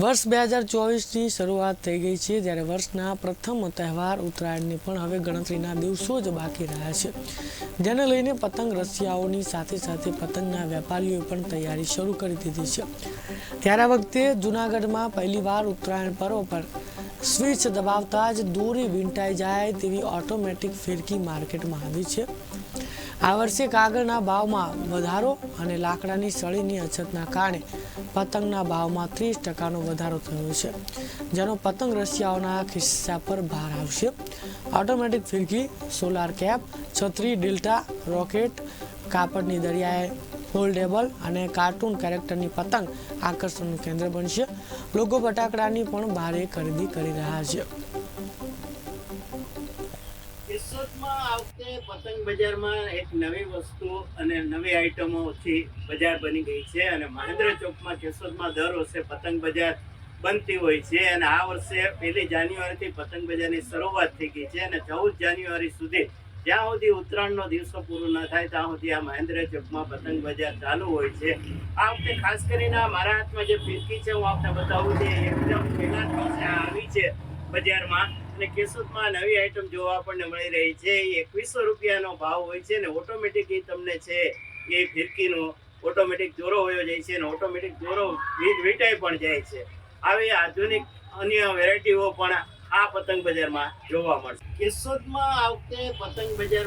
વર્ષ બે હજાર ચોવીસની શરૂઆત થઈ ગઈ છે જ્યારે વર્ષના પ્રથમ તહેવાર ઉત્તરાયણની પણ હવે ગણતરીના દિવસો જ બાકી રહ્યા છે. જેને લઈને પતંગ રસિયાઓની સાથે સાથે પતંગના વેપારીઓએ પણ તૈયારી શરૂ કરી દીધી છે. ત્યારે વખતે જૂનાગઢમાં પહેલીવાર ઉત્તરાયણ પર્વ પર સ્વિચ દબાવતા જ દોરી વીંટાઈ જાય તેવી ઓટોમેટિક ફિરકી માર્કેટમાં આવી છે. આ વર્ષે કાગળના ભાવમાં વધારો અને લાકડાની સળીની અછતના કારણે પતંગના ભાવમાં ત્રીસ ટકાનો વધારો થયો છે. જેનો પતંગ રસિયાઓના ખિસ્સા પર ભાર આવશે. ઓટોમેટિક ફિરકી, સોલાર કેપ, છત્રી, ડેલ્ટા, રોકેટ, કાપડની દરિયાએ ફોલ્ડેબલ અને કાર્ટૂન કેરેક્ટરની પતંગ આકર્ષણનું કેન્દ્ર બનશે. લોકો ફટાકડાની પણ ભારે ખરીદી કરી રહ્યા છે. કેશોદમાં આ પતંગ બજારમાં એક નવી વસ્તુ અને નવી આઈટમોથી બજાર બની ગઈ છે અને મહેન્દ્ર ચોકમાં કેશોદમાં દર વર્ષે પતંગ બજાર બનતી હોય છે અને આ વર્ષે પહેલી જાન્યુઆરીથી પતંગ બજારની શરૂઆત થઈ ગઈ છે અને ચૌદ જાન્યુઆરી સુધી જ્યાં સુધી ઉત્તરાયણનો દિવસો પૂરો ન થાય ત્યાં સુધી આ મહેન્દ્ર ચોકમાં પતંગ બજાર ચાલુ હોય છે. આ વખતે ખાસ કરીને મારા હાથમાં જે ફિરકી છે, હું આપને બતાવું છું એકદમ પહેલા આવી છે બજારમાં. અને કેશોદમાં નવી આઈટમ જોવા આપણને મળી રહી છે. એ એકવીસો રૂપિયાનો ભાવ હોય છે ને ઓટોમેટિક એ તમને છે એ ફિરકીનો ઓટોમેટિક દોરો હોય જાય છે અને ઓટોમેટિક દોરો વીંટાઈ પણ જાય છે. આવી આધુનિક અન્ય વેરાયટીઓ પણ આ પતંગ બજારમાં જોવા મળશે. કેશોદમાં આ પતંગ બજારમાં